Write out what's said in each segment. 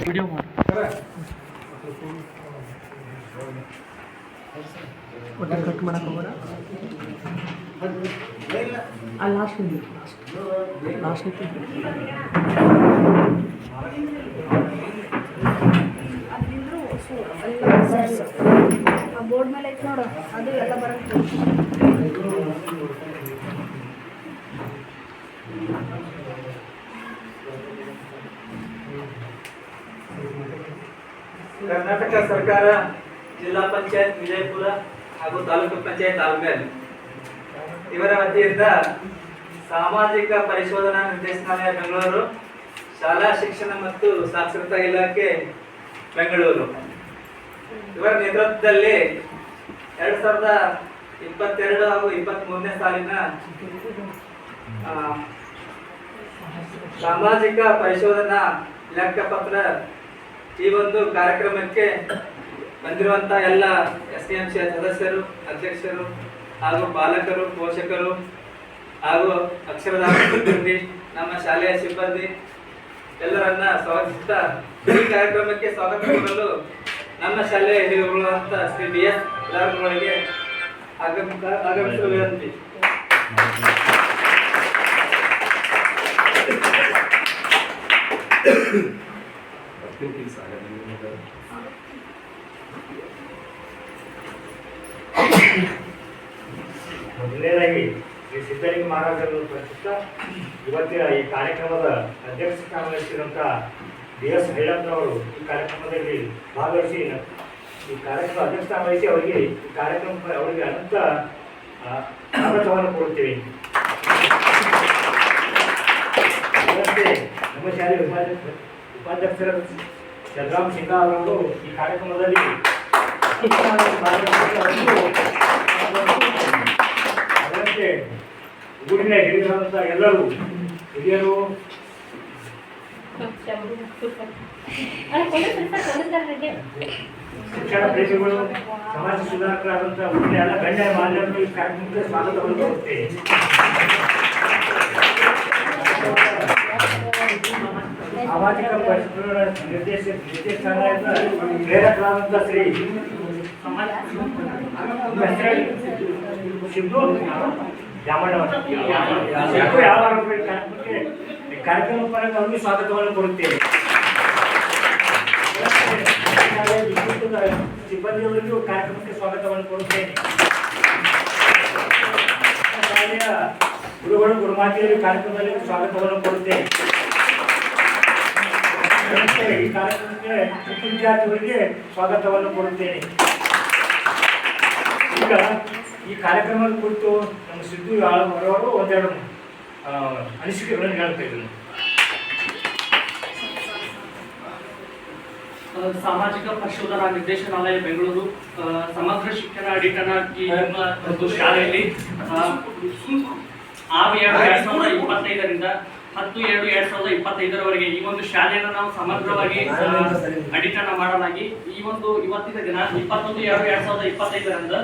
Video ಮಾಡಿ ಒಟ್ಟು cut ಮಾಡಕ್ಕೆ ಹೋಗೋಣ ಅಲ್ಲಿ ಲಾಸ್ಟ್ ಇದೆ ಲಾಸ್ಟ್ ಐತಿ ಅದ್ರಿಂದ್ರೂ ಸು ಎಲ್ಲ ಸೈಡ್ಸ್ ಆ ಬೋರ್ಡ್ ಮೇಲೆ ಐತೆ ನೋಡು. ಅದು ಎಲ್ಲ ಬರುತ್ತೆ. ಕರ್ನಾಟಕ ಸರ್ಕಾರ ಜಿಲ್ಲಾ ಪಂಚಾಯತ್ ವಿಜಯಪುರ ಹಾಗೂ ತಾಲೂಕು ಪಂಚಾಯತ್ ಆಲ್ಮೇಲ್ ಇವರ ವತಿಯಿಂದ ಸಾಮಾಜಿಕ ಪರಿಶೋಧನಾ ನಿರ್ದೇಶನಾಲಯ ಬೆಂಗಳೂರು, ಶಾಲಾ ಶಿಕ್ಷಣ ಮತ್ತು ಸಾಕ್ಷರತಾ ಇಲಾಖೆ ಬೆಂಗಳೂರು. ಇವರ ನೇತೃತ್ವದಲ್ಲಿ ಎರಡ್ ಸಾವಿರದ ಇಪ್ಪತ್ತೆರಡು ಹಾಗೂ ಇಪ್ಪತ್ತ್ ಮೂರನೇ ಸಾಲಿನ ಸಾಮಾಜಿಕ ಪರಿಶೋಧನಾ ಲೆಕ್ಕಪತ್ರ ಈ ಒಂದು ಕಾರ್ಯಕ್ರಮಕ್ಕೆ ಬಂದಿರುವಂತ ಎಲ್ಲ ಎಸ್ ಎಂ ಸಿ ಸದಸ್ಯರು, ಅಧ್ಯಕ್ಷರು ಹಾಗೂ ಪಾಲಕರು, ಪೋಷಕರು ಹಾಗೂ ಸಿಬ್ಬಂದಿ, ನಮ್ಮ ಶಾಲೆಯ ಸಿಬ್ಬಂದಿ ಎಲ್ಲರನ್ನ ಸ್ವಾಗತಿಸುತ್ತಾ ಈ ಕಾರ್ಯಕ್ರಮಕ್ಕೆ ಸ್ವಾಗತ ಕೋರಲು ನಮ್ಮ ಶಾಲೆಯ ಹಿರಿಯ ಶ್ರೀ ಬಿ ಎಸ್ ವಿನಂತಿ. ಮೊದಲನೇದಾಗಿ ಶ್ರೀ ಸಿದ್ದಲಿಂಗ ಮಹಾರಾಜರನ್ನು ಪ್ರಸ್ತುತ ಇವತ್ತಿನ ಈ ಕಾರ್ಯಕ್ರಮದ ಅಧ್ಯಕ್ಷ ಸ್ಥಾನ ಡಿ ಎಸ್ ಹೈಳಪ್ಪನವರು ಈ ಕಾರ್ಯಕ್ರಮದಲ್ಲಿ ಭಾಗವಹಿಸಿ, ಈ ಕಾರ್ಯಕ್ರಮ ಅಧ್ಯಕ್ಷ ವಹಿಸಿ ಅವರಿಗೆ ಈ ಕಾರ್ಯಕ್ರಮ ಅವರಿಗೆ ಅನಂತ ಸ್ವಾಗತವನ್ನು ಕೊಡುತ್ತೇವೆ ನಮ್ಮ ಶಾಲೆಯ ಉಪಾಧ್ಯಕ್ಷ ಉಪಾಧ್ಯಕ್ಷರ ಚಂದ್ರಾಮ್ ಸಿಂಗಾ ಅವರನ್ನು ಈ ಕಾರ್ಯಕ್ರಮದಲ್ಲಿ ಅದರಂತೆ ಊರಿನ ಹಿರಿಯರಾದಂಥ ಎಲ್ಲರೂ ಹಿರಿಯರು ಶಿಕ್ಷಣ ಪ್ರೇಮಿಗಳು, ಸಮಾಜ ಸುಧಾರಕರಾದಂಥ ಊರಿನ ಎಲ್ಲ ಗಣ್ಯ ಕಾರ್ಯಕ್ರಮಕ್ಕೆ ಸ್ವಾಗತವನ್ನು ಕೊಡುತ್ತೇವೆ ಸಾಮಾಜಿಕ ಪರಿಸರ ನಿರ್ದೇಶ ನಿರ್ದೇಶನಾಲಯದ ಪ್ರೇರಕರಾದಂಥ ಶ್ರೀ ನಿಮ್ಮ ಹೆಸರು ಹೇಳಿ. ಸಿದ್ದು ಜಾಮಣ್ಣ ಅವರು. ಸಿದ್ದು ಯಾವ ಕಾರ್ಯಕ್ರಮಕ್ಕೆ ಈ ಕಾರ್ಯಕ್ರಮ ಪರವಾಗಿ ಅವರಿಗೆ ಸ್ವಾಗತವನ್ನು ಕೊಡುತ್ತೇವೆ ವಿದ್ಯುತ್ ಸಿಬ್ಬಂದಿಯವರಿಗೂ ಕಾರ್ಯಕ್ರಮಕ್ಕೆ ಸ್ವಾಗತವನ್ನು ಕೊಡುತ್ತೇನೆ ಶಾಲೆಯ ಗುರುಗಳು ಗುರುಮಾತೆಯರಿಗೆ ಕಾರ್ಯಕ್ರಮದಲ್ಲಿ ಸ್ವಾಗತವನ್ನು ಕೊಡುತ್ತೇನೆ ಈ ಕಾರ್ಯಕ್ರಮಕ್ಕೆ ವಿದ್ಯಾರ್ಥಿಗಳಿಗೆ ಸ್ವಾಗತವನ್ನು ಕೊಡುತ್ತೇನೆ ಈಗ ಈ ಕಾರ್ಯಕ್ರಮದ ಕುರಿತು ನಮ್ಮ ಸಿದ್ದು ಅವರವರು ಒಂದೆರಡು ಅನಿಸಿಕೆಗಳನ್ನು ಹೇಳ್ತಾ ಇದ್ದೀನಿ ಸಾಮಾಜಿಕ ಪರಿಶೋಧನಾ ನಿರ್ದೇಶನಾಲಯ ಬೆಂಗಳೂರು ಸಮಗ್ರ ಶಿಕ್ಷಣ ಅಡಿಟನ ಈ ನಮ್ಮ ಒಂದು ಶಾಲೆಯಲ್ಲಿ ಆರು ಎರಡ್ ಸಾವಿರದ ಇಪ್ಪತ್ತೈದರಿಂದ ಹತ್ತು, ಎರಡು, ಎರಡ್ ಸಾವಿರದ ಇಪ್ಪತ್ತೈದರವರೆಗೆ ಈ ಒಂದು ಶಾಲೆಯನ್ನು ನಾವು ಸಮಗ್ರವಾಗಿ ಅಡಿಟನ ಮಾಡಲಾಗಿ ಈ ಒಂದು ಇವತ್ತಿನ ದಿನ, ಇಪ್ಪತ್ತೊಂದು, ಎರಡು, ಎರಡ್ ಸಾವಿರದ ಇಪ್ಪತ್ತೈದರಿಂದ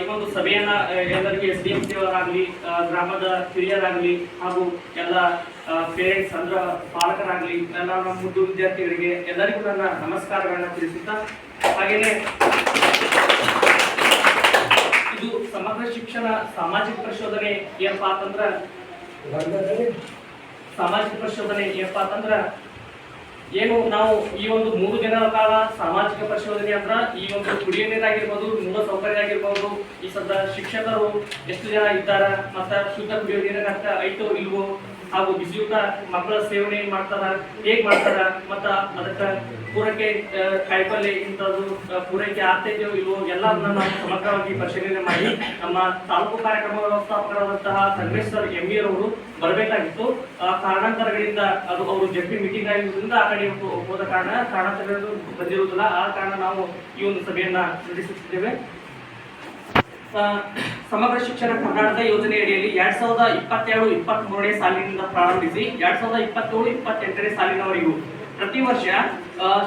ಈ ಒಂದು ಸಭೆಯನ್ನ ಎಲ್ಲರಿಗೂ ಎಸ್ ಡಿ ಎಂ ಸಿ ಅವರಾಗಲಿ ಗ್ರಾಮದ ಹಿರಿಯರಾಗಲಿ ಹಾಗೂ ಎಲ್ಲ ಪೇರೆಂಟ್ಸ್ ಅಂದ್ರ ಪಾಲಕರಾಗಲಿ, ಎಲ್ಲ ನಮ್ಮ ಮುದ್ದು ವಿದ್ಯಾರ್ಥಿಗಳಿಗೆ ಎಲ್ಲರಿಗೂ ನನ್ನ ನಮಸ್ಕಾರಗಳನ್ನ ತಿಳಿಸುತ್ತಾ, ಹಾಗೇನೆ ಇದು ಸಮಗ್ರ ಶಿಕ್ಷಣ, ಸಾಮಾಜಿಕ ಪರಿಶೋಧನೆ ಏನಪ್ಪಾ ಅಂತಂದ್ರ ಸಾಮಾಜಿಕ ಪರಿಶೋಧನೆ ಏನಪ್ಪ ಅಂತಂದ್ರೆ, ಏನು ನಾವು ಈ ಒಂದು ಮೂರು ದಿನಗಳ ಕಾಲ ಸಾಮಾಜಿಕ ಪರಿಶೋಧನೆ ಅಂದ್ರ ಈ ಒಂದು ಕುಡಿಯ ನೀರಾಗಿರ್ಬೋದು, ಮೂಲ ಸೌಕರ್ಯ ಆಗಿರ್ಬೋದು ಈ ಸದ್ದ ಶಿಕ್ಷಕರು ಎಷ್ಟು ಜನ ಇದ್ದಾರ, ಮತ್ತ ಶುದ್ಧ ಕುಡಿಯೋ ನೀರಿನ ಐತೋ ಇಲ್ವೋ ಹಾಗೂ ಬಿಸಿಯೂಟ ಮಕ್ಕಳ ಸೇವನೆ ಮಾಡ್ತಾರ, ಹೇಗ್ ಮಾಡ್ತಾರ, ಮತ್ತ ಅದಕ್ಕ ಪೂರೈಕೆ ಕಾಯಿಪಲ್ಲೆ ಇಂಥದ್ದು ಪೂರೈಕೆ ಆಗ್ತೈತೆಯೋ ಇಲ್ವೋ ಎಲ್ಲದನ್ನ ನಾವು ಸಮಗ್ರವಾಗಿ ಪರಿಶೀಲನೆ ಮಾಡಿ ನಮ್ಮ ತಾಲೂಕು ಕಾರ್ಯಕ್ರಮ ವ್ಯವಸ್ಥಾಪಕರಾದಂತಹ ಸಂಗಮೇಶ್ವರ್ ಎಂ ಬಿ ಅವರು ಬರಬೇಕಾಗಿತ್ತು. ಆ ಕಾರಣಾಂತರಗಳಿಂದ ಅದು ಅವರು ಜಂಟಿ ಮೀಟಿಂಗ್ ಆಗಿರೋದ್ರಿಂದ ಆ ಕಡೆ ಹೋದ ಕಾರಣ ಕಾರಣಾಂತರಗಳು ಬಂದಿರುವುದಿಲ್ಲ. ಆ ಕಾರಣ ನಾವು ಈ ಒಂದು ಸಭೆಯನ್ನ ನಡೆಸುತ್ತಿದ್ದೇವೆ. ಸಮಗ್ರ ಶಿಕ್ಷಣ ಕರ್ನಾಟಕ ಯೋಜನೆ ಅಡಿಯಲ್ಲಿ ಎರಡ್ ಸಾವಿರದ ಇಪ್ಪತ್ತೆರಡು ಇಪ್ಪತ್ತ್ ಮೂರನೇ ಸಾಲಿನಿಂದ ಪ್ರಾರಂಭಿಸಿ, ಎರಡ್ ಸಾವಿರದ ಇಪ್ಪತ್ತೇಳು, ಇಪ್ಪತ್ತೆಂಟನೇ ಸಾಲಿನವರೆಗೂ ಪ್ರತಿ ವರ್ಷ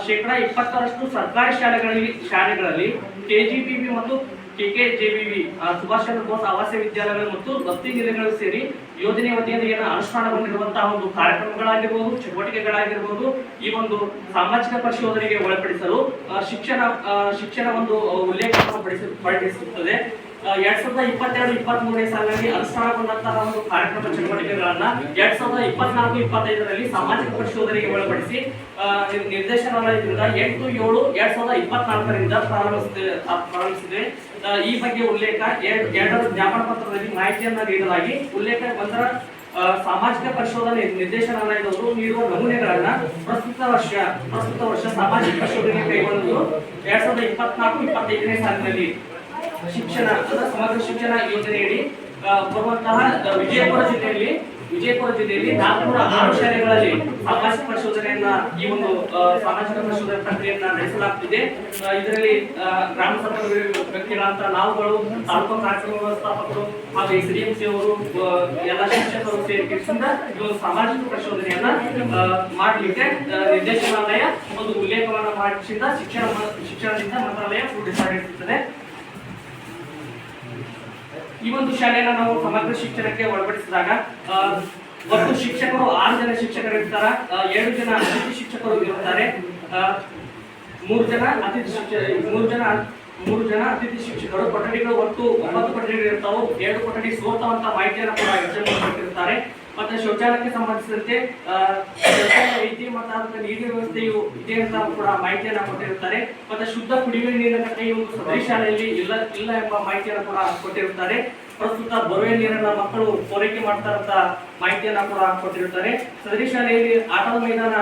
ಶೇಕಡಾ ಇಪ್ಪತ್ತರಷ್ಟು ಸರ್ಕಾರಿ ಶಾಲೆಗಳಲ್ಲಿ ಶಾಲೆಗಳಲ್ಲಿ ಕೆಜಿಬಿವಿ ಮತ್ತು ಕೆಕೆಜೆಬಿವಿ ಸುಭಾಷ್ ಚಂದ್ರ ಬೋಸ್ ಆವಾಸ ವಿದ್ಯಾಲಯಗಳು ಮತ್ತು ವಸತಿ ನಿಲಯಗಳು ಸೇರಿ ಯೋಜನೆ ವತಿಯಿಂದ ಏನು ಅನುಷ್ಠಾನಗೊಂಡಿರುವಂತಹ ಒಂದು ಕಾರ್ಯಕ್ರಮಗಳಾಗಿರ್ಬೋದು, ಚಟುವಟಿಕೆಗಳಾಗಿರ್ಬೋದು, ಈ ಒಂದು ಸಾಮಾಜಿಕ ಪರಿಶೋಧನೆಗೆ ಒಳಪಡಿಸಲು ಶಿಕ್ಷಣ ಶಿಕ್ಷಣ ಒಂದು ಉಲ್ಲೇಖವನ್ನು ಪಡಿಸಿ, ಪಡಿಸುತ್ತದೆ. ಎರಡ್ ಸಾವಿರದ ಇಪ್ಪತ್ತೆರಡು ಇಪ್ಪತ್ತ್ ಮೂರನೇ ಸಾಲಿನಲ್ಲಿ ಅನುಷ್ಠಾನಗೊಂಡಂತಹ ಒಂದು ಕಾರ್ಯಕ್ರಮ ಚಟುವಟಿಕೆಗಳನ್ನ ಎರಡ್ ಸಾವಿರದ ಇಪ್ಪತ್ನಾಲ್ಕು ಇಪ್ಪತ್ತೈದರಲ್ಲಿ ಸಾಮಾಜಿಕ ಪರಿಶೋಧನೆಗೆ ಒಳಪಡಿಸಿ ನಿರ್ದೇಶನಾಲಯದಿಂದ ಎಂಟು ಏಳು ಎರಡ್ ಸಾವಿರದ ಇಪ್ಪತ್ನಾಲ್ಕರಿಂದ ಪ್ರಾರಂಭಿಸಿದೆ ಪ್ರಾರಂಭಿಸಿದೆ ಈ ಬಗ್ಗೆ ಉಲ್ಲೇಖ ಎರಡ್- ಎರಡರ ಜ್ಞಾಪನ ಪತ್ರದಲ್ಲಿ ಮಾಹಿತಿಯನ್ನ ನೀಡಲಾಗಿ ಉಲ್ಲೇಖ ಒಂದರ ಆ, ಸಾಮಾಜಿಕ ಪರಿಶೋಧನೆ ನಿರ್ದೇಶನಾಲಯದವರು ನೀಡುವ ನಮೂನೆಗಳನ್ನ ಪ್ರಸ್ತುತ ವರ್ಷ ಪ್ರಸ್ತುತ ವರ್ಷ ಸಾಮಾಜಿಕ ಪರಿಶೋಧನೆ ಕೈಗೊಳ್ಳಲು ಎರಡ್ ಸಾವಿರದ ಇಪ್ಪತ್ನಾಲ್ಕು ಇಪ್ಪತ್ತೈದನೇ ಸಾಲಿನಲ್ಲಿ. ಶಿಕ್ಷಣ ಸಮಗ್ರ ಶಿಕ್ಷಣ ಯೋಜನೆಯಡಿ ಬರುವಂತಹ ವಿಜಯಪುರ ಜಿಲ್ಲೆಯಲ್ಲಿ ವಿಜಯಪುರ ಜಿಲ್ಲೆಯಲ್ಲಿ ನಾಲ್ಕುನೂರ ಆರು ಶಾಲೆಗಳಲ್ಲಿ ಸಾಮಾಜಿಕ ಪರಿಶೋಧನೆಯನ್ನ ಈ ಒಂದು ಸಾಮಾಜಿಕ ಪರಿಶೋಧನೆ ಪ್ರಕ್ರಿಯೆಯನ್ನ ನಡೆಸಲಾಗ್ತಿದೆ. ಇದರಲ್ಲಿ ಗ್ರಾಮ ಸಂಪರ್ಕ ವ್ಯಕ್ತಿಗಳಂತ ನಾವುಗಳು, ತಾಲೂಕು ಕಾರ್ಯಕ್ರಮ ವ್ಯವಸ್ಥಾಪಕರು ಹಾಗೂ ಎಸ್ ಡಿ ಎಂ ಸಿ ಅವರು ಎಲ್ಲ ಶಿಕ್ಷಕರು ಸೇರಿಕೆಯಿಂದ ಈ ಒಂದು ಸಾಮಾಜಿಕ ಪರಿಶೋಧನೆಯನ್ನ ಮಾಡಲಿಕ್ಕೆ ನಿರ್ದೇಶನಾಲಯ ಒಂದು ಉಲ್ಲೇಖವನ್ನು ಮಾಡಿಸಿದ ಶಿಕ್ಷಣ, ಶಿಕ್ಷಣದಿಂದ ಮಂತ್ರಾಲಯ ರೂಢಿಸಲಾಗಿರುತ್ತದೆ ಈ ಒಂದು ಶಾಲೆಯನ್ನ ನಾವು ಸಮಗ್ರ ಶಿಕ್ಷಣಕ್ಕೆ ಒಳಪಡಿಸಿದಾಗ ಒಟ್ಟು ಶಿಕ್ಷಕರು ಆರು ಜನ ಶಿಕ್ಷಕರು ಇರ್ತಾರ ಏಳು ಜನ ಅತಿಥಿ ಶಿಕ್ಷಕರು ಇರುತ್ತಾರೆ ಮೂರು ಜನ ಅತಿಥಿ ಶಿಕ್ಷಕ ಮೂರು ಜನ ಮೂರು ಜನ ಅತಿಥಿ ಶಿಕ್ಷಕರು, ಕೊಠಡಿಗಳು ಒಟ್ಟು ಒಂಬತ್ತು ಕೊಠಡಿಗಳು ಇರ್ತಾವೆ, ಎರಡು ಕೊಠಡಿ ಸೋತವಂತ ಮಾಹಿತಿಯನ್ನು ಕೂಡ ಯೋಜನೆ ಕೊಟ್ಟಿರ್ತಾರೆ. ಮತ್ತೆ ಶೌಚಾಲಯಕ್ಕೆ ಸಂಬಂಧಿಸಿದಂತೆ ಐತಿ ಮತ್ತು ಅದಕ್ಕೆ ನೀರಿನ ವ್ಯವಸ್ಥೆಯು ಇದೆ ಅಂತ ಕೂಡ ಮಾಹಿತಿಯನ್ನು ಕೊಟ್ಟಿರುತ್ತಾರೆ. ಮತ್ತೆ ಶುದ್ಧ ಕುಡಿಯುವ ನೀರಿನ ಕೈ ಈ ಒಂದು ಸದರಿ ಶಾಲೆಯಲ್ಲಿ ಇಲ್ಲ ಇಲ್ಲ ಎಂಬ ಮಾಹಿತಿಯನ್ನು ಕೂಡ ಕೊಟ್ಟಿರುತ್ತಾರೆ. ಪ್ರಸ್ತುತ ಬೋರ್ವೆಲ್ ನೀರನ್ನ ಮಕ್ಕಳು ಪೂರೈಕೆ ಮಾಡ್ತಾರಂತ ಮಾಹಿತಿಯನ್ನ ಕೂಡ ಕೊಟ್ಟಿರುತ್ತಾರೆ. ಸದರಿ ಶಾಲೆಯಲ್ಲಿ ಆಟದ ಮೈದಾನ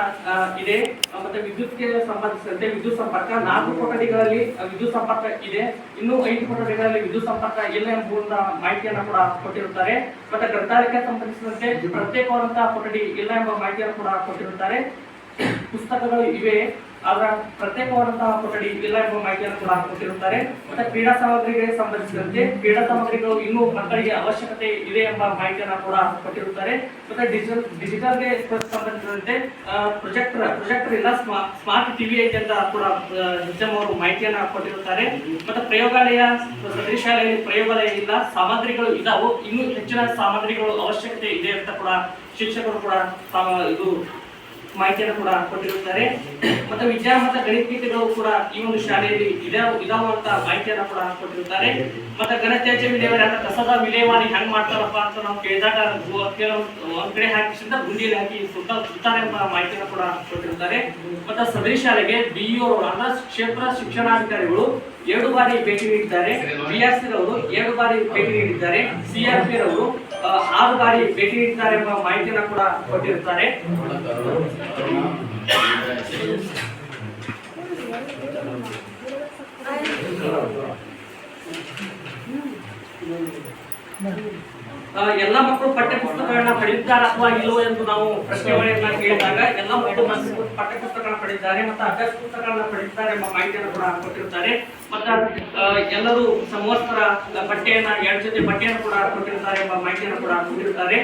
ಇದೆ. ಮತ್ತೆ ವಿದ್ಯುತ್ಗೆ ಸಂಬಂಧಿಸಿದಂತೆ ವಿದ್ಯುತ್ ಸಂಪರ್ಕ, ನಾಲ್ಕು ಕೊಠಡಿಗಳಲ್ಲಿ ವಿದ್ಯುತ್ ಸಂಪರ್ಕ ಇದೆ. ಇನ್ನೂ ಐದು ಕೊಠಡಿಗಳಲ್ಲಿ ವಿದ್ಯುತ್ ಸಂಪರ್ಕ ಇಲ್ಲ ಎಂಬುದನ್ನ ಮಾಹಿತಿಯನ್ನ ಕೂಡ ಕೊಟ್ಟಿರುತ್ತಾರೆ. ಮತ್ತೆ ಗ್ರಂಥಾಲಯಕ್ಕೆ ಸಂಬಂಧಿಸಿದಂತೆ ಪ್ರತ್ಯೇಕವಾದಂತಹ ಕೊಠಡಿ ಇಲ್ಲ ಎಂಬ ಮಾಹಿತಿಯನ್ನು ಕೂಡ ಕೊಟ್ಟಿರುತ್ತಾರೆ. ಪುಸ್ತಕಗಳು ಇವೆ. ಅದರ ಪ್ರತ್ಯೇಕವಾದಂತಹ ಕೊಠಡಿ ಇಲ್ಲ ಎಂಬ ಮಾಹಿತಿಯನ್ನು ಕೂಡ ಕೊಟ್ಟಿರುತ್ತಾರೆ. ಮತ್ತೆ ಕ್ರೀಡಾ ಸಾಮಗ್ರಿಗೆ ಸಂಬಂಧಿಸಿದಂತೆ ಕ್ರೀಡಾ ಸಾಮಗ್ರಿಗಳು ಇನ್ನೂ ಮಕ್ಕಳಿಗೆ ಅವಶ್ಯಕತೆ ಇದೆ ಎಂಬ ಮಾಹಿತಿಯನ್ನು ಕೂಡ ಕೊಟ್ಟಿರುತ್ತಾರೆ. ಮತ್ತೆ ಡಿಜಿಟಲ್ ಡಿಜಿಟಲ್ಗೆ ಸಂಬಂಧಿಸಿದಂತೆ ಪ್ರೊಜೆಕ್ಟರ್ ಪ್ರೊಜೆಕ್ಟರ್ ಇಲ್ಲ ಸ್ಮಾರ್ಟ್ ಟಿವಿ ಐತೆ ಅಂತ ಕೂಡ ಅವರು ಮಾಹಿತಿಯನ್ನ ಕೊಟ್ಟಿರುತ್ತಾರೆ. ಮತ್ತೆ ಪ್ರಯೋಗಾಲಯ ಸದರಿ ಪ್ರಯೋಗಾಲಯ ಇಲ್ಲ, ಸಾಮಗ್ರಿಗಳು ಇದಾವು. ಇನ್ನೂ ಹೆಚ್ಚಿನ ಸಾಮಗ್ರಿಗಳು ಅವಶ್ಯಕತೆ ಇದೆ ಅಂತ ಕೂಡ ಶಿಕ್ಷಕರು ಕೂಡ ಇದು ಮಾಹಿತಿಯನ್ನು ಕೂಡ ಕೊಟ್ಟಿರುತ್ತಾರೆ. ಮತ್ತೆ ಗಣಿತ ಗಣಿತೀತಿಗಳು ಕೂಡ ಈ ಒಂದು ಶಾಲೆಯಲ್ಲಿ ಇದಾವ ಇದಾವಂತ ಮಾಹಿತಿಯನ್ನು ಕೂಡ ಕೊಟ್ಟಿರುತ್ತಾರೆ. ಮತ್ತೆ ಘನತ್ಯಾಜ್ಯ ವಿಲೇವಾರಿ ಕಸದ ವಿಲೇವಾರಿ ಹೆಂಗ್ ಮಾಡ್ತಾರಪ್ಪ ಅಂತ ನಾವು ಕೇಳಿದಾಗ ಕೆಲವು ಒಂದ್ ಕಡೆ ಹಾಕಿ ಗುಂಡಿಯಲ್ಲಿ ಹಾಕಿ ಸುತ್ತ ಸುತ್ತಾರೆ ಎಂಬ ಮಾಹಿತಿಯನ್ನು ಕೂಡ ಕೊಟ್ಟಿರುತ್ತಾರೆ. ಮತ್ತೆ ಸದರಿ ಶಾಲೆಗೆ ಬಿಇಒ ಅಂದ್ರೆ ಕ್ಷೇತ್ರ ಶಿಕ್ಷಣಾಧಿಕಾರಿಗಳು ಎರಡು ಬಾರಿ ಭೇಟಿ ನೀಡಿದ್ದಾರೆ. ಬಿಆರ್ಸಿ ರವರು ಎರಡು ಬಾರಿ ಭೇಟಿ ನೀಡಿದ್ದಾರೆ. ಸಿಆರ್ಪಿ ರವರು ಆರು ಬಾರಿ ಭೇಟಿ ನೀಡಿದ್ದಾರೆ ಎಂಬ ಮಾಹಿತಿಯನ್ನು ಕೂಡ ಕೊಟ್ಟಿರುತ್ತಾರೆ ಆ, ಎಲ್ಲ ಮಕ್ಕಳು ಪಠ್ಯ ಪುಸ್ತಕಗಳನ್ನ ಪಡೆಯುತ್ತಾರೆ ಅಥವಾ ಇಲ್ಲವೋ ಎಂದು ನಾವು ಪ್ರಶ್ನೆಗಳನ್ನ ಕೇಳಿದಾಗ ಎಲ್ಲ ಮಕ್ಕಳು ಪಠ್ಯ ಪುಸ್ತಕಗಳನ್ನ ಪಡೆದಿದ್ದಾರೆ ಮತ್ತು ಅಭ್ಯಾಸ ಪುಸ್ತಕಗಳನ್ನ ಪಡೆಯುತ್ತಾರೆ ಎಂಬ ಮಾಹಿತಿಯನ್ನು ಕೂಡ ಕೊಟ್ಟಿರ್ತಾರೆ ಮತ್ತು ಎಲ್ಲರೂ ಸಮವಸ್ತ್ರ ಬಟ್ಟೆಯನ್ನ ಎರಡು ಜೊತೆ ಬಟ್ಟೆಯನ್ನು ಕೂಡ ಕೊಟ್ಟಿರ್ತಾರೆ ಎಂಬ ಮಾಹಿತಿಯನ್ನು ಕೂಡ ಕೊಟ್ಟಿರ್ತಾರೆ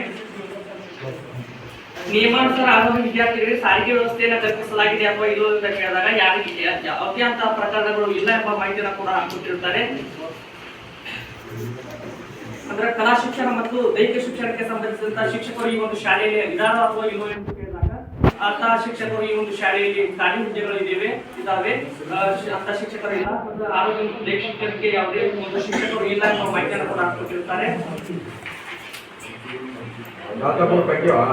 ನಿಯಮಾನುಸಾರ ಆಗುವ ವಿದ್ಯಾರ್ಥಿಗಳಿಗೆ ಸಾರಿಗೆ ವ್ಯವಸ್ಥೆಯನ್ನು ಕಲ್ಪಿಸಲಾಗಿದೆ ಅಥವಾ ಇಲ್ಲೋ ಅಂತ ಕೇಳಿದಾಗ ಯಾರಿಗೆ ಅವ್ಯಾಂತ ಪ್ರಕರಣಗಳು ಇಲ್ಲ ಎಂಬ ಮಾಹಿತಿಯನ್ನು ಕೂಡ ಕೊಟ್ಟಿರ್ತಾರೆ ಅಂದ್ರೆ ಕಲಾ ಶಿಕ್ಷಣ ಮತ್ತು ದೈಹಿಕ ಶಿಕ್ಷಣಕ್ಕೆ ಸಂಬಂಧಿಸಿದಂತಹ ಶಿಕ್ಷಕರು ಈ ಒಂದು ಶಾಲೆಯಲ್ಲಿ ವಿಧಾನ ಅಥವಾ ಇಲ್ಲವೋ ಎಂದು ಕೇಳಿದಾಗ ಅಂತಹ ಶಿಕ್ಷಕರು ಈ ಒಂದು ಶಾಲೆಯಲ್ಲಿ ಖಾಲಿ ಹುದ್ದೆಗಳು ಇದ್ದೇವೆ ಇದಾವೆ ಆ, ಅಂತಹ ಶಿಕ್ಷಕರು ಇಲ್ಲ. ಮತ್ತು ಆರೋಗ್ಯ ಮತ್ತು ದೈಹಿಕ ಶಿಕ್ಷಣಕ್ಕೆ ಯಾವುದೇ ಒಂದು ಶಿಕ್ಷಕರು ಇಲ್ಲ ಎಂಬ ಮಾಹಿತಿಯನ್ನು ಕೂಡ ಪೈಕ್ಯವಾ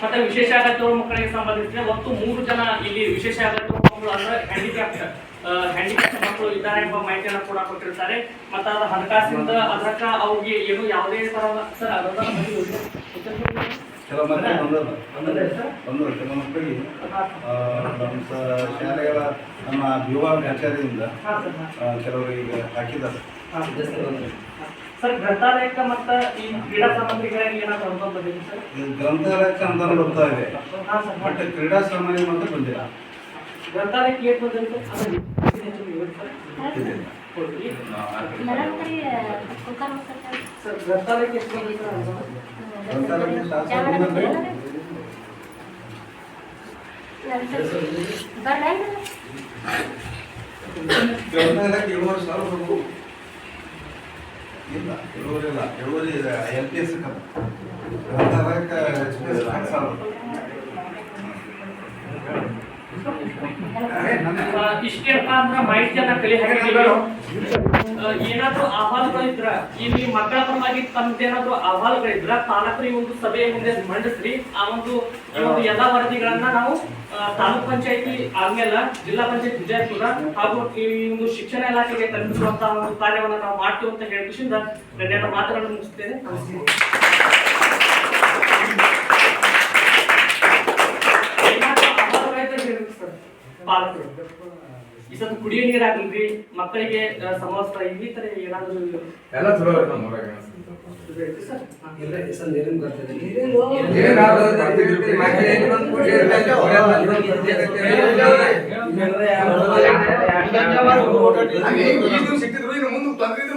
ಮತ್ತೆ ವಿಶೇಷ ಮಕ್ಕಳಿಗೆ ಸಂಬಂಧಿಸಿದ ಒಟ್ಟು ಮೂರು ಜನ ಇಲ್ಲಿ ವಿಶೇಷ ಅಗತ್ಯ ಮಕ್ಕಳು ಅಂದ್ರೆ ಹ್ಯಾಂಡಿಕ್ಯಾಪ್ಟ್ ಹ್ಯಾಂಡಿಕ್ಯಾಪ್ ಮಕ್ಕಳು ಇದ್ದಾರೆ ಎಂಬ ಮಾಹಿತಿಯನ್ನು ಕೂಡ ಕೊಟ್ಟಿರ್ತಾರೆ. ಮತ್ತೆ ಅದರ ಹಣಕಾಸಿಂದ ಅದಕ್ಕ ಅವ್ರಿಗೆ ಏನು ಯಾವುದೇ ತರ ಸರ್ ಅದನ್ನ ಕೆಲವು ಮಕ್ಕಳು ಸರ್? ಬಂದರು ಕೆಲವು ಮಕ್ಕಳಿಗೆ. ನಮ್ಮ ಶಾಲೆಗಳ ನಮ್ಮ ವಿಭಾಗ ಸರ್ ಕೆಲವರಿಗೆ ಹಾಕಿದ್ದಾರೆ. ಸರ್ ಗ್ರಂಥಾಲಯಕ್ಕೆ ಮತ್ತು ಈ ಕ್ರೀಡಾ ಸಾಮಗ್ರಿಗಳಿಗೆ ಏನಾದ್ರು ಅನುಭವ ಬಂದಿದೆ ಸರ್? ಇದು ಗ್ರಂಥಾಲಯಕ್ಕೆ ಅನುದಾನ ಬರ್ತಾ ಇದೆ. ಬಟ್ ಕ್ರೀಡಾ ಸಾಮಾನ್ಯ ಮಾತ್ರ ಬಂದಿಲ್ಲ. ಗ್ರಂಥಾಲಯ ಕ್ರಿಯೇಟ್ ಬಂದಂತೆ ಸರ್ ಗ್ರಂಥಾಲಯಕ್ಕೆ ಎಷ್ಟು ಗ್ರಂಥಾಲಯಕ್ಕೆ ಏಳುವರೆ ಇಲ್ಲ ಏಳುವರೆ ಇಲ್ಲ ಏಳುವರೆ ಎಲ್ ಪಿ ಎಸ್ ಗ್ರಂಥಾಲಯಕ್ಕೆ ಎಕ್ಸ್ಪ್ರೆಸ್ ಇಷ್ಟೇನಪ್ಪ ಅಂದ್ರೆ ಮಾಹಿತಿಯನ್ನ ಕಲಿ ಹಾಕಿದ್ದೀವಿ. ಏನಾದ್ರೂ ಅಹವಾಲುಗಳಿದ್ರ ಇಲ್ಲಿ ಮಕ್ಕಳ ಪರವಾಗಿ ತಮ್ಮದೇನಾದ್ರೂ ಅಹವಾಲುಗಳಿದ್ರ ಈ ಒಂದು ಸಭೆಯ ಮುಂದೆ ಮಂಡಿಸ್ರಿ. ಆ ಒಂದು ಒಂದು ಎಲ್ಲಾ ವರದಿಗಳನ್ನ ನಾವು ತಾಲೂಕ್ ಪಂಚಾಯತಿ ಆದ್ಮೇಲೆ ಜಿಲ್ಲಾ ಪಂಚಾಯತ್ ವಿಜಯಪುರ ಹಾಗೂ ಈ ಒಂದು ಶಿಕ್ಷಣ ಇಲಾಖೆಗೆ ತಲುಪಿಸುವಂತಹ ಒಂದು ಕಾರ್ಯವನ್ನ ನಾವು ಮಾಡ್ತೀವಿ ಅಂತ ಹೇಳಿದ ನನ್ನ ಮಾತುಗಳನ್ನು ಮುಗಿಸ್ತೇನೆ. ಪಾಲಕರು ಈ ಸತ್ ಕುಡಿಯೋ ನೀರಾಗಲ್ರಿ ಮಕ್ಕಳಿಗೆ ಸಮವಸ್ತ್ರ ಇನ್ನಿತರ ಏನಾದ್ರು ಎಲ್ಲ ಚಲೋ ಇರುತ್ತೆ ನಮ್ಮ ಊರಾಗ ಸಿಕ್ಕಿದ್ರು ಮುಂದೆ ತಂದಿದ್ರು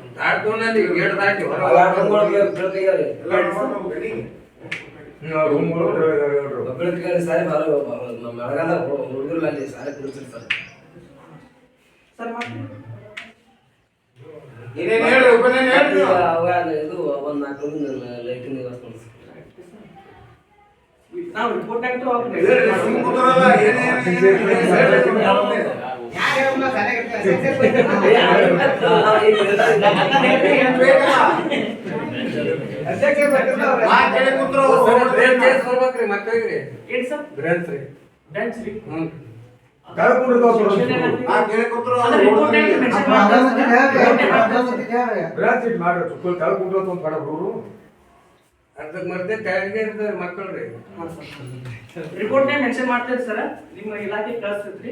ದಾಟ್ಕೊಂಡಲ್ಲಿ ಸಾರಿ ನಮ್ಮ ಮಳೆಗಾಲ ಅಲ್ಲಿ ಸಾರಿ ಕುಡಿಸಿರ್ತಾರೆ ಇದು ಒಂದು ನಾಲ್ಕು ಲೈಟಿನ ವ್ಯವಸ್ಥೆ ಹುಡುಗರು. ಅದಕ್ಕೆ ಮತ್ತೆ ತೆರಿಗೆ ಇರ್ತಾರೆ ಮಕ್ಕಳ್ರಿ. ರಿಪೋರ್ಟ್ ಮೆನ್ಷನ್ ಮಾಡ್ತೀರಿ ಸರ್? ನಿಮ್ಮ ಇಲಾಖೆ ಕಳಿಸ್ತಿದ್ರಿ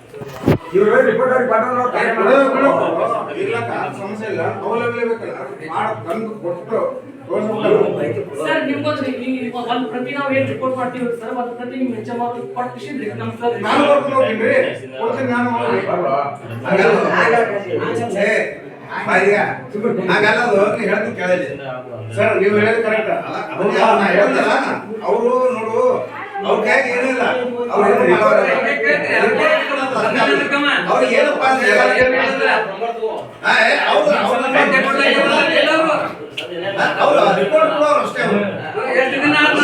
ಇವ್ರು ಇಲ್ಲ ಸಮಸ್ಯೆ ಇಲ್ಲ. ಬೇಕಲ್ಲ. ತಂದ್ ಕೊಟ್ಟು ಸರ್ ರಿಪೋರ್ಟ್ ಮಾಡ್ತೀವಿ ಸರ್ ಪ್ರತಿ ಹೇಳ್ತೀನಿ ಸರ್ ನೀವು ಹೇಳಿ ಕರೆಕ್ಟ್ ಅವರು ನೋಡು ಅವ್ರ ಕೈಗೆ ಏನಿಲ್ಲ ಅವ್ರಿಗೆ ಏನಪ್ಪಾ ಅವ್ರು ರಿಪೋರ್ಟ್ ಕೊಡೋರು ಅಷ್ಟೇ ಎಷ್ಟು ದಿನ ಅವ್ರ.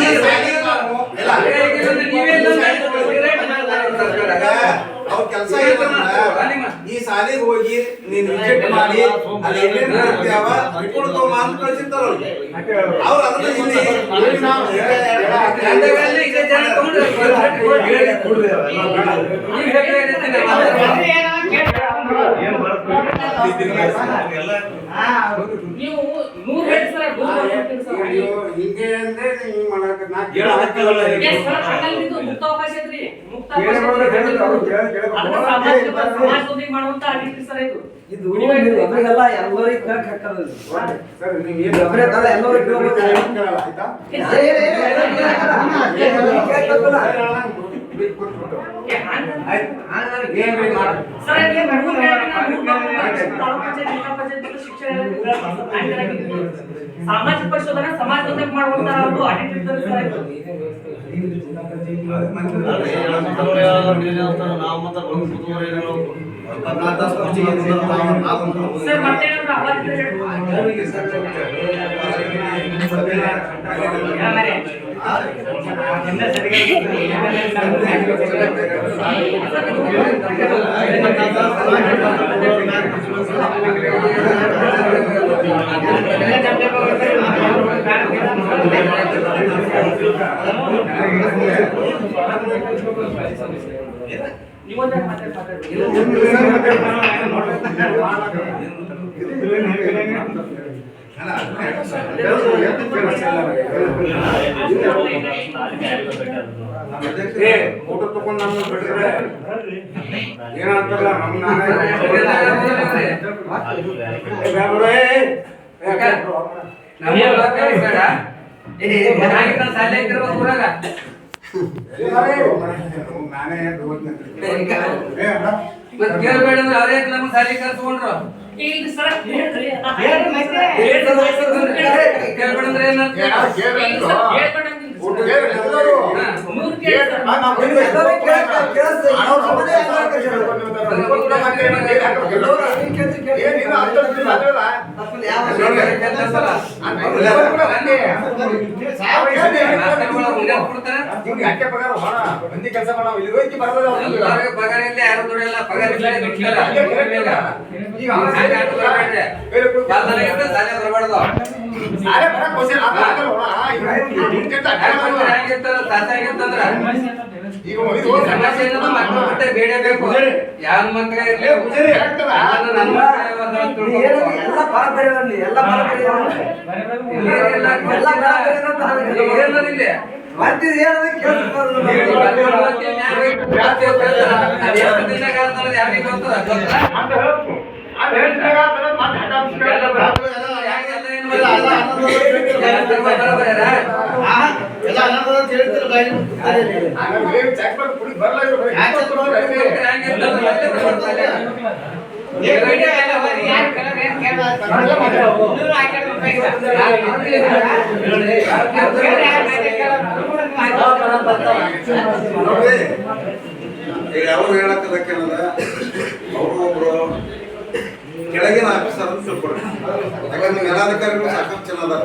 ಕೆಲಸ ಈ ಸಾಲಿಗೆ ಹೋಗಿ ನೀನು ವಿಸಿಟ್ ಮಾಡಿ ಅಲ್ಲಿ ಏನೇನ್ ಮಾಡ್ತೀಯವ ರಿಪೋರ್ಟ್ ಮಾತು ಕಳ್ಸಿರ್ತಾರ ಅವ್ರಿಗೆ ಅವ್ರು ಅದನ್ನ ಇಲ್ಲಿ ನೀವು ನೂರ್ ಹೇಳಿ ಸರ್ ನೀವು ಹಿಂಗೆ ಅಂದ್ರೆ ನೀವು ಮಾಡಕ್ ನಾ ಸಮಾಜದೊಂದಿಗೆ ಮಾಡುವಂತ ಆಗೈತ್ರಿ ಸರ್ ಇದು ಇದು ಒಬ್ಬರಿಗೆಲ್ಲ ಎಲ್ಲರಿಗೂ ಕೇಳಕ್ ಹಾಕಲ್ಲ ಸರ್ ನೀವು ಏನು ಒಬ್ರೇ ತಲ ಎಲ್ಲರೂ ಕೇಳ್ಬೇಕು. ಕೇಳಲ್ಲ, ಆಯ್ತಾ ಏ, ಏ, ಏ, ಸಾಮಾಜಿಕ ಪರಿಶೋಧನ ಸಮಾಜ ಮಾಡುವಂತಹ ಒಂದು ಸರ್ ಇದು. ಏ ಊಟ ತಗೊಂಡು ನಮ್ಮ ಬಿಟ್ರೆ ಏನಂತಾರಲ್ಲ ನಮ್ ನಾನೇ ಏ ಬ್ಯಾಡ ಏ, ಏ, ಬ್ಯಾಡ. ನಾನೇ ಎದ್ದು ಹೋಗ್ತೀನಿ. ಏ, ಅಣ್ಣ. ಇಲ್ಲಿ ಸರ್. ಆ, ಎಲ್ಲರೂ ಇಲ್ಲ. ಯಾರು ಅಟ್ಟೆ ಪಗಾರ ಇಲ್ಲ ಕೆಲಸ ಮಾಡೋ ಹೋಗಿ. ಈಗ ಸಾಲಿ ಹಾಕ್ತಾರೆ. ಬೇರೆ ಕೊಡು. ಸಾಲೆ ಬರಕ್ ಹೋಗ್ಸಿಲ್ಲ, ಯಾರ ಮಕ್ಕಳೇ ಇರ್ಲಿ ಎಲ್ಲ ನೀ, ಎಲ್ಲ ಹೇಳ್ತಿದ್ದಾಗ ಅದನ್ನ ಮತ್ತೆ ಹಠ ಹಾಕ್ಸ್ಕೊಂಡು ಎಲ್ಲ ಈಗ ಅವ್ರು ಹೇಳಕ್ಕದಕ್ಕೇನದ? ಅವರು ಒಬ್ರು ಕೆಳಗಿನ ಆಫೀಸರ್ ಅಂತ ತಿಳ್ಕೊಳ್ರಿ. ಯಾಕಂದ್ರೆ ಮೇಲಾಧಿಕಾರಿಗಳು ಸಾಕಷ್ಟು ಜನ ಅದಾರ.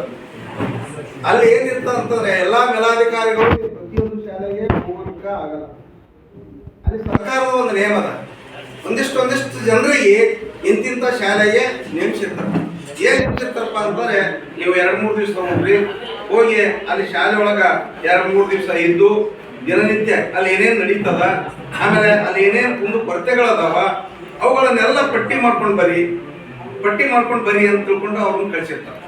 ಅಲ್ಲಿ ಏನಿರ್ತ ಅಂತಂದ್ರೆ ಎಲ್ಲಾ ಮೇಲಾಧಿಕಾರಿಗಳು ಪ್ರತಿಯೊಂದು ಶಾಲೆಗೆ ಹೋಗಲಿಕ್ಕೆ ಆಗಲ್ಲ. ಅಲ್ಲಿ ಸರ್ಕಾರದ ಒಂದು ನೇಮ ಅದ. ಒಂದಿಷ್ಟು ಒಂದಿಷ್ಟು ಜನರಿಗೆ ಇಂತಿಂತ ಶಾಲೆಗೆ ನೇಮಿಸಿರ್ತಾರೆ. ಏನ್ ನೇಮಿಸಿರ್ತಾರಪ್ಪ ಅಂತಂದ್ರೆ ನೀವು ಎರಡು ಮೂರು ದಿವಸ ಹೋಗ್ರಿ. ಹೋಗಿ ಅಲ್ಲಿ ಶಾಲೆ ಒಳಗ ಎರಡು ಮೂರು ದಿವಸ ಇದ್ದು ದಿನನಿತ್ಯ ಅಲ್ಲಿ ಏನೇನು ನಡೀತದ, ಆಮೇಲೆ ಅಲ್ಲಿ ಏನೇನು ಒಂದು ಕೊರತೆಗಳದಾವ ಅವುಗಳನ್ನೆಲ್ಲ ಪಟ್ಟಿ ಮಾಡ್ಕೊಂಡು ಬರಿ ಪಟ್ಟಿ ಮಾಡ್ಕೊಂಡು ಬರಿ ಅಂತ ತಿಳ್ಕೊಂಡು ಅವ್ರನ್ನ ಕಳ್ಸಿರ್ತಾರೆ.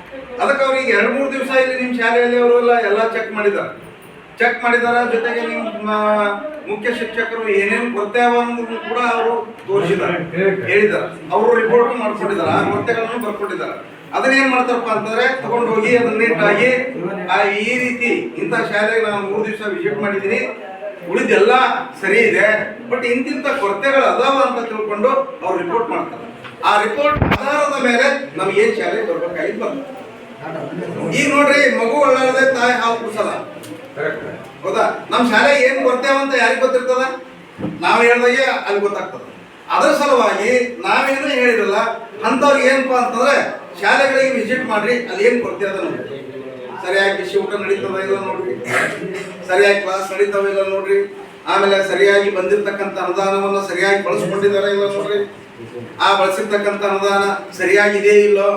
ಅದಕ್ಕೆ ಅವ್ರಿಗೆ ಎರಡು ಮೂರು ದಿವಸ ಇಲ್ಲಿ ನಿಮ್ಮ ಶಾಲೆಯಲ್ಲಿ ಅವರು ಎಲ್ಲ ಚೆಕ್ ಮಾಡಿದ್ದಾರೆ. ಚೆಕ್ ಮಾಡಿದಾರ ಜೊತೆಗೆ ನಿಮ್ಮ ಮುಖ್ಯ ಶಿಕ್ಷಕರು ಏನೇನು ಕೊರತೆ ಅವ ಅನ್ನೋದನ್ನು ಕೂಡ ಅವರು ತೋರಿಸಿದ್ದಾರೆ. ಹೇಳಿದ್ದಾರೆ. ಅವರು ರಿಪೋರ್ಟ್ ಮಾಡ್ಕೊಂಡಿದ್ದಾರೆ ಆ ಕೊರತೆಗಳನ್ನು ಬರ್ಕೊಂಡಿದ್ದಾರೆ. ಅದನ್ನ ಏನ್ ಮಾಡ್ತಾರಪ್ಪ ಅಂತಂದ್ರೆ ತಗೊಂಡು ಹೋಗಿ ಅದನ್ನ ನೀಟಾಗಿ ಆ ಈ ರೀತಿ ಇಂಥ ಶಾಲೆಗೆ ನಾನು ಮೂರು ದಿವಸ ವಿಸಿಟ್ ಮಾಡಿದ್ದೀನಿ. ಉಳಿದೆಲ್ಲ ಸರಿ ಇದೆ ಬಟ್ ಇಂತಿಂತ ಕೊರತೆಗಳು ಅದಾವ ಅಂತ ತಿಳ್ಕೊಂಡು ಅವ್ರು ರಿಪೋರ್ಟ್ ಮಾಡ್ತಾರೆ. ಆ ರಿಪೋರ್ಟ್ ಆಧಾರದ ಮೇಲೆ ನಮ್ಗೆ ಏನ್ ಶಾಲೆ ಬರ್ಬೇಕಾಗಿ ಬಂತು ಈಗ ನೋಡ್ರಿ, ಮಗು ಒಳ್ಳೆ ತಾಯಿ ಹಾವು ಕುಸಲ ಹೌದಾ? ನಮ್ ಶಾಲೆ ಏನ್ ಅಂತ ಯಾರಿಗೆ ಗೊತ್ತಿರ್ತದ? ನಾವು ಹೇಳ್ದಾಗೆ ಅಲ್ಲಿ ಗೊತ್ತಾಗ್ತದ. ಅದರ ಸಲುವಾಗಿ ನಾವೇನು ಹೇಳಿರಲ್ಲ ಅಂತವ್ರಿಗೆ ಏನಪ್ಪಾ ಅಂತಂದ್ರೆ ಶಾಲೆಗಳಿಗೆ ವಿಸಿಟ್ ಮಾಡ್ರಿ ಅಲ್ಲಿ ಏನ್ ಕೊರತೆ ಅದ ನೋಡ್ರಿ ಸರಿಯಾಗಿ ಊಟ ನಡೀತದ ಇಲ್ಲ ನೋಡ್ರಿ. ಸರಿಯಾಗಿ ಕ್ಲಾಸ್ ನಡೀತಾವ ಇಲ್ಲ ನೋಡ್ರಿ. ಆಮೇಲೆ ಸರಿಯಾಗಿ ಬಂದಿರತಕ್ಕಂಥ ಅನುದಾನವನ್ನು ಸರಿಯಾಗಿ ಬಳಸ್ಕೊಂಡಿದ್ದಾರೆ ಇಲ್ಲ ನೋಡ್ರಿ? ಆ ಬಳಸಿರ್ತಕ್ಕಂಥ ಅನುದಾನ ಸರಿಯಾಗಿದೆ ಇಲ್ಲೋ?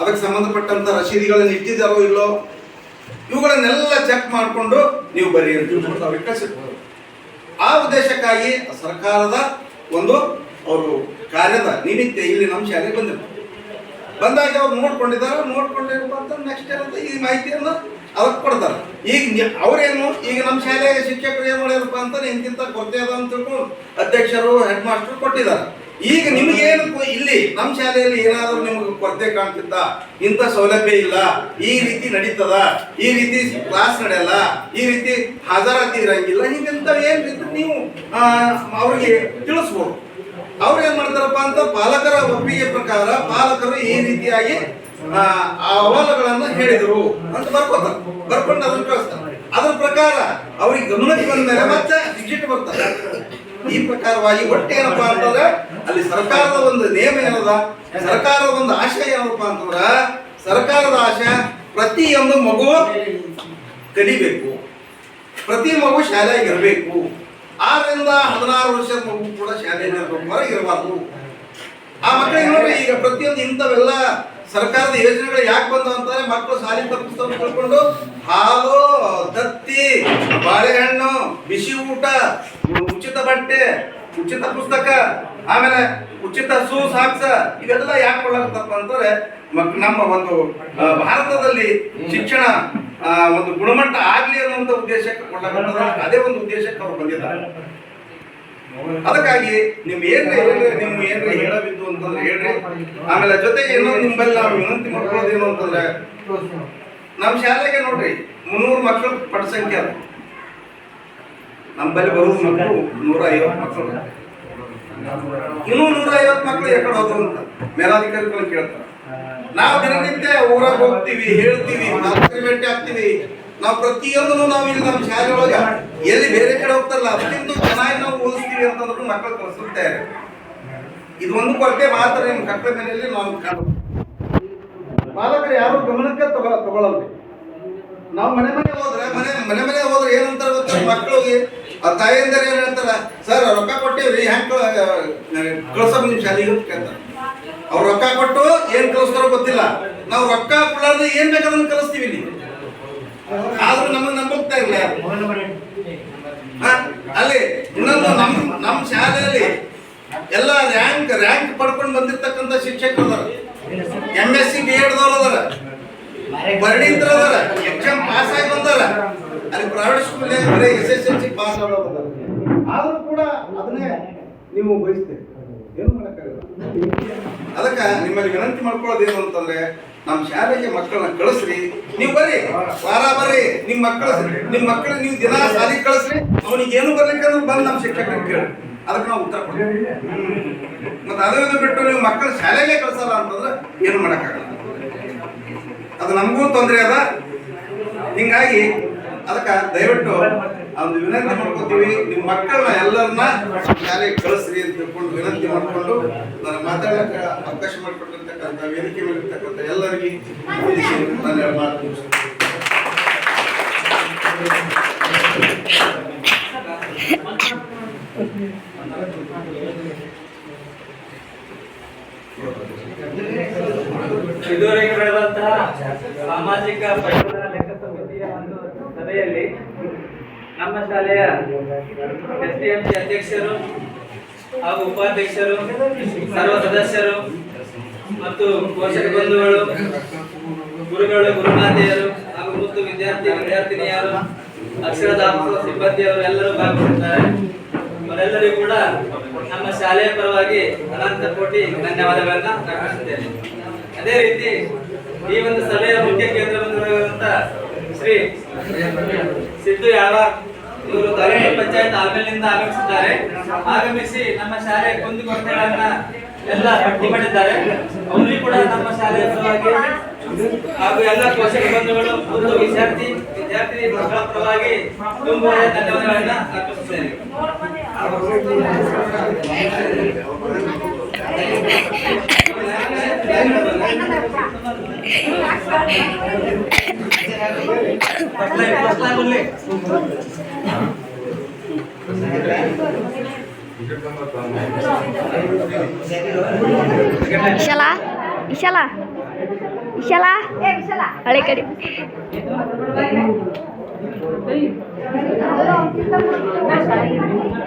ಅದಕ್ಕೆ ಸಂಬಂಧಪಟ್ಟಂತ ರಸೀದಿಗಳನ್ನು ಇಟ್ಟಿದ್ದಾರೋ ಇಲ್ಲೋ? ಇವುಗಳನ್ನೆಲ್ಲ ಚೆಕ್ ಮಾಡಿಕೊಂಡು ನೀವು ಬರೀ ಆ ಉದ್ದೇಶಕ್ಕಾಗಿ ಸರ್ಕಾರದ ಒಂದು ಅವರು ಕಾರ್ಯದ ನಿಮಿತ್ತ ಇಲ್ಲಿ ನಮ್ಮ ಶಾಲೆಗೆ ಬಂದಿರ್ತಾರೆ ಬಂದಾಗ ಅವ್ರು ನೋಡ್ಕೊಂಡಿದ್ದಾರೆ. ನೋಡ್ಕೊಂಡಿರಪ್ಪ ಅಂತ ನೆಕ್ಸ್ಟ್ ಏನಂತ ಈ ಮಾಹಿತಿಯನ್ನು ಅದಕ್ಕೆ ಕೊಡ್ತಾರೆ. ಈಗ ಅವ್ರೇನು, ಈಗ ನಮ್ಮ ಶಾಲೆಗೆ ಶಿಕ್ಷಕರು ಏನು ಮಾಡ್ಯಾರಪ್ಪ ಅಂತ ಇಂತಿಂತ ಕೊರತೆ ಅದ ಅಂತ ಅಧ್ಯಕ್ಷರು ಹೆಡ್ ಮಾಸ್ಟರ್ ಕೊಟ್ಟಿದ್ದಾರೆ. ಈಗ ನಿಮಗೇನು ಇಲ್ಲಿ ನಮ್ಮ ಶಾಲೆಯಲ್ಲಿ ಏನಾದರೂ ನಿಮಗೆ ಕೊರತೆ ಕಾಣ್ತಿತ್ತ? ಇಂಥ ಸೌಲಭ್ಯ ಇಲ್ಲ. ಈ ರೀತಿ ನಡೀತದ. ಈ ರೀತಿ ಕ್ಲಾಸ್ ನಡೆಯಲ್ಲ. ಈ ರೀತಿ ಹಾಜರಾತಿ ಇರಂಗಿಲ್ಲ. ಹಿಂಗಿಂತ ಏನು ನೀವು ಅವ್ರಿಗೆ ತಿಳಿಸ್ಬೋದು. ಅವ್ರು ಏನ್ ಮಾಡ್ತಾರಪ್ಪ ಅಂತ ಪಾಲಕರ ಒಪ್ಪಿಗೆ ಪ್ರಕಾರ ಪಾಲಕರು ಈ ರೀತಿಯಾಗಿ ಅಹವಾಲುಗಳನ್ನ ಹೇಳಿದರು ಅಂತ ಬರ್ಕೋತಾರೆ ಬರ್ಕೊಂಡು ಅದನ್ನ ಕಳಿಸ್ತಾರೆ. ಅದ್ರ ಪ್ರಕಾರ ಅವ್ರಿಗೆ ಗಮನಕ್ಕೆ ಬಂದ ಮತ್ತೆ ವಿಸಿಟ್ ಬರ್ತಾರೆ ಈ ಪ್ರಕಾರವಾಗಿ ಒಟ್ಟು ಏನಪ್ಪ ಅಂತಂದ್ರೆ ಅಲ್ಲಿ ಸರ್ಕಾರದ ಒಂದು ನಿಯಮ ಏನದ? ಸರ್ಕಾರದ ಒಂದು ಆಶಯ ಏನಪ್ಪ ಅಂತಂದ್ರ ಸರ್ಕಾರದ ಆಶಯ ಪ್ರತಿಯೊಂದು ಮಗು ಕಲಿಬೇಕು. ಪ್ರತಿ ಮಗು ಶಾಲೆಗೆ ಇರಬೇಕು ಆರರಿಂದ ಹದಿನಾರು ವರ್ಷದ ಮಗು ಕೂಡ ಶಾಲೆಯಲ್ಲಿ ಇರಬೇಕು ಇರಬಾರ್ದು ಆ ಮಕ್ಕಳಿಗೆ ನೋಡ್ರಿ, ಈಗ ಪ್ರತಿಯೊಂದು ಇಂಥವೆಲ್ಲ ಸರ್ಕಾರದ ಯೋಜನೆಗಳು ಯಾಕೆ ಬಂದವು ಅಂತಂದ್ರೆ ಮಕ್ಕಳು ಸಾಲಿ ಪುಸ್ತಕ ತಿಳ್ಕೊಂಡು ಹಾಲು ತತ್ತಿ ಬಾಳೆಹಣ್ಣು, ಬಿಸಿ ಊಟ, ಉಚಿತ ಬಟ್ಟೆ, ಉಚಿತ ಪುಸ್ತಕ, ಆಮೇಲೆ ಉಚಿತ ಸೂ ಸಾಕ್ಸ ಇವೆಲ್ಲ ಯಾಕೆ ಕೊಡಲಾಗತ್ತಪ್ಪ ಅಂತಂದ್ರೆ ನಮ್ಮ ಒಂದು ಭಾರತದಲ್ಲಿ ಶಿಕ್ಷಣ ಒಂದು ಗುಣಮಟ್ಟ ಆಗ್ಲಿ ಅನ್ನುವಂಥ ಉದ್ದೇಶಕ್ಕೆ ಕೊಡಲಾಗ ಅದೇ ಒಂದು ಉದ್ದೇಶಕ್ಕೆ ಅವ್ರು ಬಂದಿದ್ದಾರೆ. ಅದಕ್ಕಾಗಿ ನಿಮ್ ಏನ್ರಿ ಏನ್ರಿ ನಿಮ್ ಏನ್ರಿ ಹೇಳಬಿದ್ದು ಅಂತಂದ್ರೆ ಹೇಳ್ರಿ. ಆಮೇಲೆ ಜೊತೆಗೆ ಇನ್ನೊಂದು ನಿಮ್ಮಲ್ಲಿ ನಾವು ವಿನಂತಿ ಮಾಡ್ಕೊಳ್ಳೋದು ಏನು ಅಂತಂದ್ರೆ ನಮ್ಮ ಶಾಲೆಗೆ ನೋಡ್ರಿ, ಮುನ್ನೂರು ಮಕ್ಕಳು ಪಟ ಸಂಖ್ಯೆ ಅದ. ನಮ್ಮಲ್ಲಿ ಬರೋದು ಮಕ್ಕಳು ನೂರ ಐವತ್ತು ಮಕ್ಕಳು ಇನ್ನೂ ನೂರ ಐವತ್ತು ಮಕ್ಕಳು ಎಕಡೆ ಹೋದ್ರು ಅಂತ ಮೇಲಾಧಿಕಾರಿಗಳು ಕೇಳ್ತಾರೆ. ನಾವು ದಿನನಿತ್ಯ ಊರಾಗ ಹೋಗ್ತೀವಿ, ಹೇಳ್ತೀವಿ ಭೇಟಿ ಆಗ್ತೀವಿ. ನಾವು ಪ್ರತಿಯೊಂದನ್ನು ನಾವು ಇಲ್ಲಿ ನಮ್ಮ ಶಾಲೆ ಒಳಗ ಎಲ್ಲಿ ಬೇರೆ ಕಡೆ ಹೋಗ್ತಾರಲ್ಲ, ಅದಕ್ಕಿಂತ ಚೆನ್ನಾಗಿ ನಾವು ಕಲಿಸುತ್ತಾ ಮಕ್ಕಳು ಕಲಿಸುತ್ತಾರೆ ಇದು ಒಂದು ಕೊರತೆ ಮಾತ್ರ ನಿಮ್ಮ ಕಟ್ಟಡ ಮನೆಯಲ್ಲಿ ನಾವು ಪಾಲಕರು ಯಾರು ಗಮನಕ್ಕೆ ತಗೋ ತಗೊಳ್ಳಲ್ಲ ನಾವು ಮನೆ ಮನೆ ಹೋದ್ರೆ, ಮನೆ ಮನೆ ಮನೆ ಹೋದ್ರೆ ಏನಂತಾರೆ ಗೊತ್ತ? ಮಕ್ಕಳಿಗೆ ಆ ತಾಯಿಯಿಂದ ಏನು ಹೇಳ್ತಾರ? ಸರ್ ರೊಕ್ಕ ಕೊಟ್ಟೇವ್ರಿ, ಹೆಂಗ್ ಕಳ್ಸೋದು ನಿಮ್ ಶಾಲೆಗೆ ಅಂತ ಕೇಳ್ತಾರೆ. ಅವ್ರು ರೊಕ್ಕ ಕೊಟ್ಟು ಏನ್ ಕಲಿಸ್ತಾರೋ ಗೊತ್ತಿಲ್ಲ. ನಾವು ರೊಕ್ಕ ಕೊಡಾರ್ದೆ ಏನ್ ಬೇಕಾದ್ರೆ ಕಲಿಸ್ತೀವಿ ಇಲ್ಲಿ ಆದ್ರೂ ನಮಗೆ ನಂಬೋಗ್ತಾ ಇಲ್ಲ? ಅಲ್ಲಿ ಇನ್ನೊಂದು ನಮ್ಮ ನಮ್ಮ ಶಾಲೆಯಲ್ಲಿ ಎಲ್ಲ ರ್ಯಾಂಕ್ ರ್ಯಾಂಕ್ ಪಡ್ಕೊಂಡು ಬಂದಿರ್ತಕ್ಕಂಥ ಶಿಕ್ಷಕರು ಅದಾರ. ಎಂ ಎಸ್ ಸಿ ಬಿ ಎಡ್ದವ್ರು ಅದಾರ. ಪರಿಣಿತರ ಅದಾರ ಎಕ್ಸಾಮ್ ಪಾಸ್ ಆಗಿ ಬಂದಾರ ಅಲ್ಲಿ ಪ್ರೈವೇಟ್ ಸ್ಕೂಲ್ ಬರೀ S S L C pass ಆದವ್ರು ಅದಾರ. ಆದ್ರೂ ಕೂಡ ಅದನ್ನೇ ನೀವು ಬಯಸ್ತೇವೆ ಏನು ಮಾಡೋಕ್ಕಾಗಲ್ಲ. ಅದಕ್ಕೆ ನಿಮ್ಮಲ್ಲಿ ವಿನಂತಿ ಮಾಡ್ಕೊಳ್ಳೋದು ಏನು ಅಂತಂದ್ರೆ ನಮ್ಮ ಶಾಲೆಗೆ ಮಕ್ಕಳನ್ನ ಕಳಿಸ್ರಿ. ನೀವು ಬರ್ರಿ. ವಾರ ಬರ್ರಿ. ನಿಮ್ಮ ಮಕ್ಕಳ ನಿಮ್ಮ ಮಕ್ಕಳ ನೀವು ದಿನ ಶಾಲೆಗೆ ಕಳಿಸ್ರಿ. ಅವನಿಗೆ ಏನು ಬರ್ಲಿಕ್ಕೆ ಬಂದು ನಮ್ಮ ಶಿಕ್ಷಕರಿಗೆ ಕೇಳಿ. ಅದಕ್ಕೆ ನಾವು ಉತ್ತರ ಕೊಡ್ತೀವಿ. ಮತ್ತೆ ಅದನ್ನು ಬಿಟ್ಟು ನೀವು ಮಕ್ಕಳ ಶಾಲೆಗೆ ಕಳಿಸಲ್ಲ ಅಂತಂದ್ರೆ ಏನು ಮಾಡೋಕ್ಕಾಗಲ್ಲ. ಅದು ನಮಗೂ ತೊಂದರೆ ಅದ. ಹಿಂಗಾಗಿ ಅದಕ್ಕೆ ದಯವಿಟ್ಟು ಒಂದು ವಿನಂತಿ ಮಾಡ್ಕೊತೀವಿ ನಿಮ್ಮ ಮಕ್ಕಳನ್ನ ಎಲ್ಲರನ್ನ ಶಾಲೆಗೆ ಕಳಿಸ್ರಿ ಅಂತ ತಿಳ್ಕೊಂಡು ವಿನಂತಿ ಮಾಡ್ಕೊಂಡು ನಾನು ಮಾತಾಡಕ್ಕೆ ಅವಕಾಶ ಮಾಡಿಕೊಟ್ಟಿರ್ತಕ್ಕಂಥ ವೇದಿಕೆ ಮಾಡಿರ್ತಕ್ಕಂಥ ಎಲ್ಲರಿಗೆ ನಾನು ಮಾತು. ಇದುವರೆಗೆ ಸಾಮಾಜಿಕ ಪರಿಸರ ಲೆಕ್ಕ ಸಮಿತಿಯ ಒಂದು ಸಭೆಯಲ್ಲಿ ನಮ್ಮ ಶಾಲೆಯ ಎಸ್ ಡಿ ಎಂ ಅಧ್ಯಕ್ಷರು ಹಾಗೂ ಉಪಾಧ್ಯಕ್ಷರು, ಸರ್ವ ಸದಸ್ಯರು ಮತ್ತು ಪೋಷಕ ಬಂಧುಗಳು, ಗುರುಗಳು, ಗುರುಮಾತೆಯರು ಹಾಗೂ ಮುತ್ತು ವಿದ್ಯಾರ್ಥಿ, ವಿದ್ಯಾರ್ಥಿನಿಯರು ಅಕ್ಷರದಾಸೋಹ ಸಿಬ್ಬಂದಿಯವರು ಎಲ್ಲರೂ ಭಾಗವಹಿಸುತ್ತಾರೆ ಅವರೆಲ್ಲರಿಗೂ ಕೂಡ ನಮ್ಮ ಶಾಲೆಯ ಪರವಾಗಿ ಅನಂತ ಕೋಟಿ ಧನ್ಯವಾದಗಳನ್ನು ಅರ್ಪಿಸುತ್ತೇನೆ. ಅದೇ ರೀತಿ ಈ ಒಂದು ಸಭೆಯ ಮುಖ್ಯ ಕೇಂದ್ರ ಬಿಂದುವಾಗಿರುವಂತ ಶ್ರೀ ಸಿದ್ದು ಯಾಳ್ವಾರ್ ಇವರು ತಾಲೂಕು ಪಂಚಾಯತ್ ಆಮೇಲಿಂದ ಆಗಮಿಸಿದ್ದಾರೆ. ಆಗಮಿಸಿ ನಮ್ಮ ಶಾಲೆಯ ಕುಂದುಕೊರತೆಗಳನ್ನ ಎಲ್ಲ ಪಟ್ಟಿ ಮಾಡಿದ್ದಾರೆ. ಅವರಿಗೂ ಕೂಡ ನಮ್ಮ ಶಾಲೆಯ ಪರವಾಗಿ ಹಾಗೂ ಎಲ್ಲ ಪೋಷಕ ಬಂಧುಗಳು ಒಂದು ವಿದ್ಯಾರ್ಥಿ ವಿದ್ಯಾರ್ಥಿ ಮಕ್ಕಳ ಪರವಾಗಿ ತುಂಬ ಧನ್ಯವಾದಗಳನ್ನ ಅರ್ಪಿಸುತ್ತೇನೆ. first line only. ವಿಶಾಲ ವಿಶಾಲ ವಿಶಾಲ ಹಳೆ ಕಡೆ